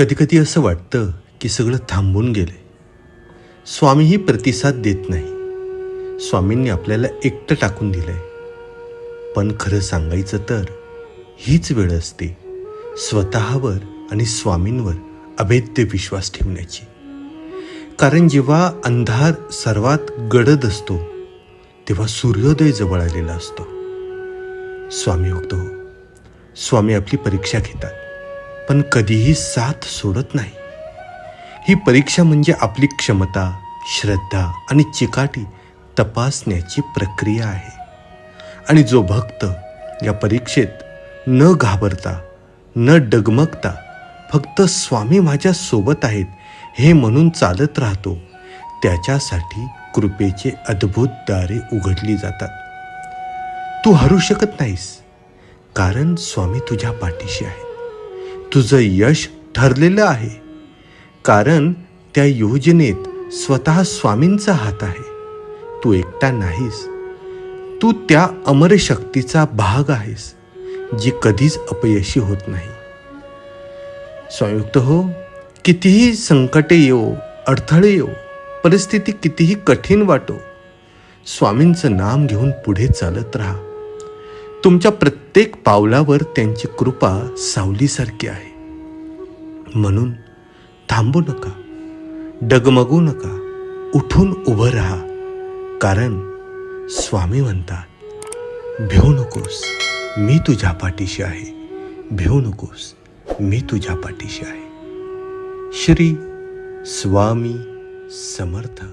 कधीकधी असं वाटतं की सगळं थांबून गेलंय. स्वामीही प्रतिसाद देत नाही. स्वामींनी आपल्याला एकटं टाकून दिलंय. पण खरं सांगायचं तर हीच वेळ असते स्वतःवर आणि स्वामींवर अभेद्य विश्वास ठेवण्याची. कारण जेव्हा अंधार सर्वात गडद असतो तेव्हा सूर्योदय जवळ आलेला असतो. स्वामी उगतो हो, स्वामी आपली परीक्षा घेतात. पण कधीही साथ सोडत नाही. ही परीक्षा म्हणजे आपली क्षमता श्रद्धा आणि चिकाटी तपासण्याची प्रक्रिया आहे. आणि जो भक्त या परीक्षेत न घाबरता न डगमगता फक्त स्वामी माझ्या सोबत आहेत हे म्हणून चालत राहतो त्याच्यासाठी कृपेचे अद्भुत दारे उघडली जातात. तू हरू शकत नाहीस कारण स्वामी तुझ्या पाठीशी आहे तुझं यश ठरलेलं आहे. कारण त्या योजनेत स्वतः स्वामींचा हात आहे. तू एकटा नाहीस. तू त्या अमर शक्तीचा भाग आहेस जी कधीच अपयशी होत नाही. संयुक्त हो कितीही संकटे येऊ अडथळे येऊ परिस्थिती कितीही कठीण वाटो स्वामींचं नाम घेऊन पुढे चालत राहा. तुमच्या प्रत्येक पावलावर त्यांची कृपा सावलीसारखी आहे. म्हणून थांबू नका डगमगू नका उठून उभं राहा कारण स्वामी म्हणतात भिवू नकोस मी तुझ्या पाठीशी आहे. भिवू नकोस मी तुझ्या पाठीशी आहे. श्री स्वामी समर्थ.